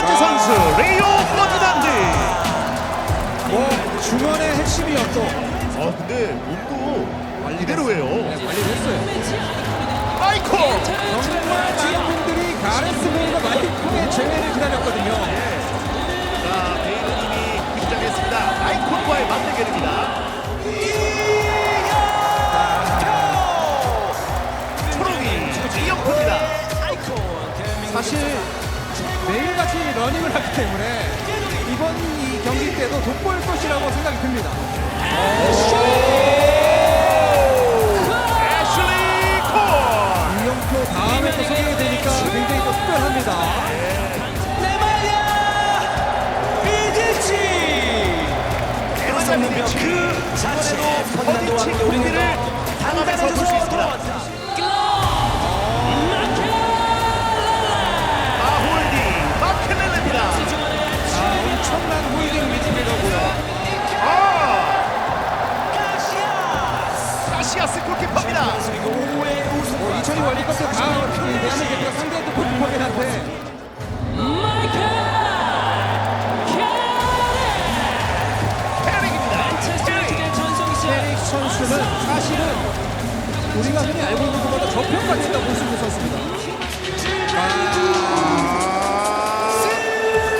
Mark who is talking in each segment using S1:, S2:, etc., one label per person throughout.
S1: 번째 선수 레이오 퍼디난드.
S2: 뭐 중원의 핵심이었고
S1: 아 근데 몸도 이대로예요.
S2: 네, 관리를 러닝을 하기 때문에 이번 이 경기 때도 돋보일 것이라고 생각이 듭니다.
S1: 애슐리 콜.
S2: 이영표 다음에 또 소개가 되니까 굉장히 또 특별합니다.
S1: 에너지 그 자체로 퍼디난드와 함께 우리를 당하면서 볼수 있습니다.
S2: 뭐2002 월드컵 때 다음 대한민국가 상대도 골키퍼긴 한데 선수는 사실은 우리가 흔히 알고 있는 것보다 저평가됐다고 볼수 있는 선수입니다.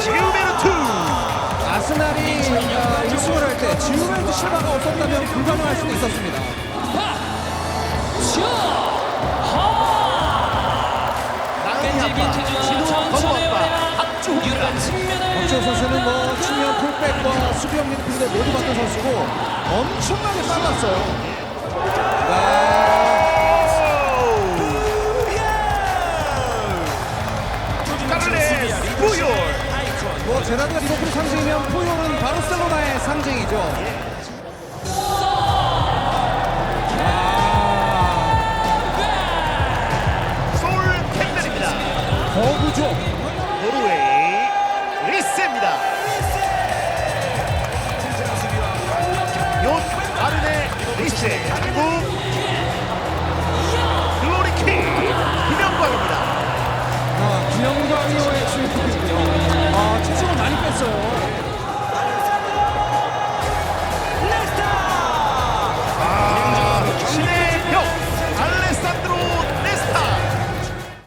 S1: 지우베르투.
S2: 아스날이 아, 우승을 할 때 지우벤트 실바가 없었다면 불가능할 수도 있었습니다.
S1: 진호 건우 아빠. 박주호입니다.
S2: 박지호 선수는 뭐 측면 풀백과 수비형 미드필더 모두 맡은 선수고 엄청나게 빨랐어요.
S1: 카를레스 부열.
S2: 뭐 제라드가 리버풀 상징이면 푸yor은 바르셀로나의 상징이죠. 거부죠.
S1: 노르웨이 리세입니다. 요 아르네 리세 한국 글로리키 김영광입니다.
S2: 아, 김영광이와의 주인공이군요. 아, 체중을 많이 뺐어요.